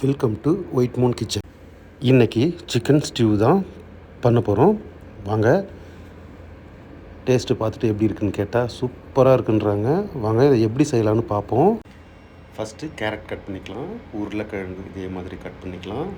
Welcome to white moon kitchen இன்னைக்கு chicken stew தான் பண்ண போகிறோம் வாங்க டேஸ்ட்டு பார்த்துட்டு எப்படி இருக்குன்னு கேட்டால் சூப்பராக இருக்குன்றாங்க. வாங்க இதை எப்படி செய்யலான்னு பார்ப்போம். ஃபஸ்ட்டு கேரட் கட் பண்ணிக்கலாம். உருளைக்கிழங்கு இதே மாதிரி கட் பண்ணிக்கலாம்.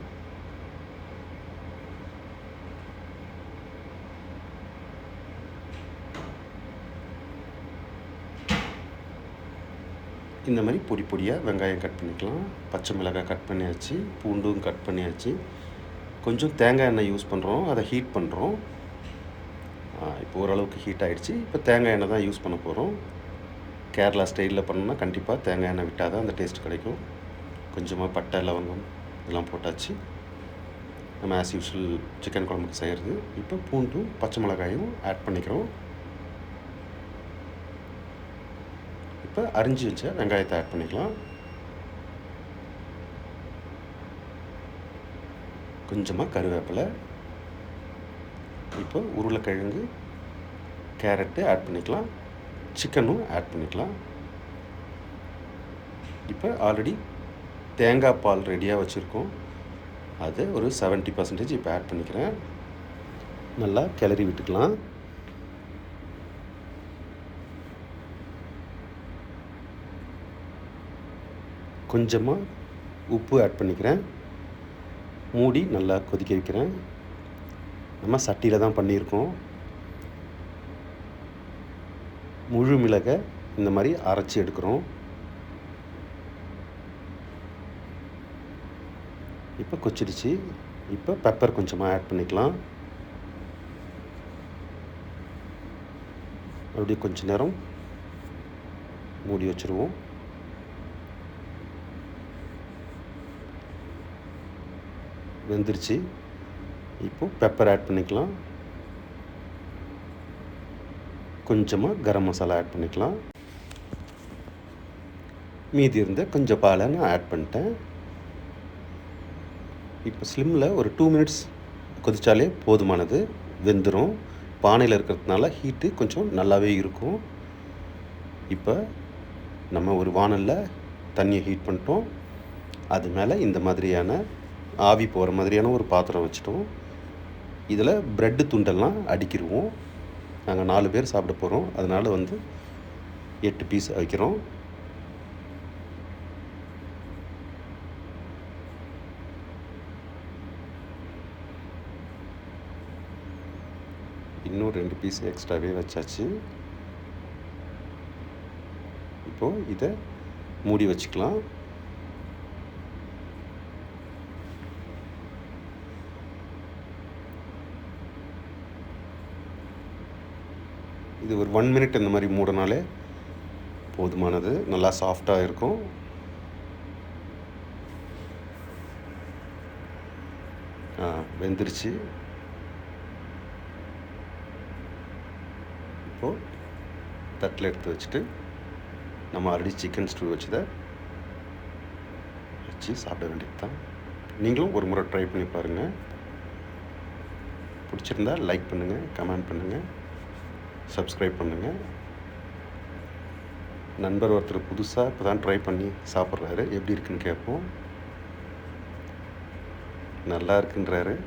இந்த மாதிரி பொடி பொடியாக வெங்காயம் கட் பண்ணிக்கலாம். பச்சை மிளகாய் கட் பண்ணியாச்சு பூண்டும் கட் பண்ணியாச்சு. கொஞ்சம் தேங்காய் எண்ணெய் யூஸ் பண்ணுறோம் அதை ஹீட் பண்ணுறோம். இப்போ ஓரளவுக்கு ஹீட் ஆகிடுச்சு இப்போ தேங்காய் எண்ணெய் தான் யூஸ் பண்ண போகிறோம். கேரளா ஸ்டைலில் பண்ணோம்னா கண்டிப்பாக தேங்காய் எண்ணெய் விட்டால் தான் அந்த டேஸ்ட் கிடைக்கும். கொஞ்சமாக பட்டை லவங்கம் இதெல்லாம் போட்டாச்சு. நம்ம ஆஸ் யூஷுவல் சிக்கன் குழம்புக்கு செய்கிறது. இப்போ பூண்டும் பச்சை மிளகாயும் ஆட் பண்ணிக்கிறோம். இப்போ அரிஞ்சு வச்ச வெங்காயத்தை ஆட் பண்ணிக்கலாம். கொஞ்சமாக கருவேப்பிலை. இப்போ உருளைக்கிழங்கு கேரட்டு ஆட் பண்ணிக்கலாம். சிக்கனும் ஆட் பண்ணிக்கலாம். இப்போ ஆல்ரெடி தேங்காய் பால் ரெடியாக வச்சுருக்கோம். அது ஒரு செவன்ட்டி பர்சன்டேஜ் இப்போ ஆட் பண்ணிக்கிறேன். நல்லா கிளறி விட்டுக்கலாம். கொஞ்சமாக உப்பு ஆட் பண்ணிக்கிறேன். மூடி நல்லா கொதிக்க வைக்கிறேன். நம்ம சட்டியில் தான் பண்ணியிருக்கோம். முழு மிளகை இந்த மாதிரி அரைச்சி எடுக்கிறோம். இப்போ கொச்சிடுச்சு. இப்போ பெப்பர் கொஞ்சமாக ஆட் பண்ணிக்கலாம். அப்படியே கொஞ்ச நேரம் மூடி வச்சுருவோம். வெந்துருச்சு. இப்போது பெப்பர் ஆட் பண்ணிக்கலாம். கொஞ்சமாக கரம் மசாலா ஆட் பண்ணிக்கலாம். மீதி இருந்த கொஞ்சம் பாலை நான் ஆட் பண்ணிட்டேன். இப்போ ஸ்லிம்மில் ஒரு டூ மினிட்ஸ் கொதித்தாலே போதுமானது. வெந்துடும் பானையில் இருக்கிறதுனால ஹீட்டு கொஞ்சம் நல்லாவே இருக்கும். இப்போ நம்ம ஒரு வானலில் தண்ணியை ஹீட் பண்ணிட்டோம். அது மேலே இந்த மாதிரியான ஆவி போகிற மாதிரியான ஒரு பாத்திரம் வச்சுட்டோம். இதில் ப்ரெட்டு துண்டெல்லாம் அடிக்கிடுவோம் நாங்கள் நாலு பேர் சாப்பிட போகிறோம் அதனால் வந்து எட்டு பீஸ் வைக்கிறோம். இன்னும் ரெண்டு பீஸ் எக்ஸ்ட்ராவே வச்சாச்சு. இப்போது இதை மூடி வச்சுக்கலாம். இது ஒரு ஒன் மினிட் இந்த மாதிரி மூடினாலே போதுமானது. நல்லா சாஃப்டாக இருக்கும். வெந்துருச்சு. இப்போது தட்டில் எடுத்து வச்சுட்டு நம்ம ஆல்ரெடி சிக்கன் ஸ்டூ வச்சதை வச்சு சாப்பிட வேண்டியது தான் நீங்களும் ஒரு முறை ட்ரை பண்ணி பாருங்கள் பிடிச்சிருந்தா லைக் பண்ணுங்கள் கமெண்ட் பண்ணுங்கள் சப்ஸ்கிரைப் பண்ணுங்கள் நண்பர் ஒருத்தர் புதுசாக இப்போ தான் ட்ரை பண்ணி சாப்பிட்றாரு. எப்படி இருக்குன்னு கேட்போம். நல்லா இருக்குன்றாரு.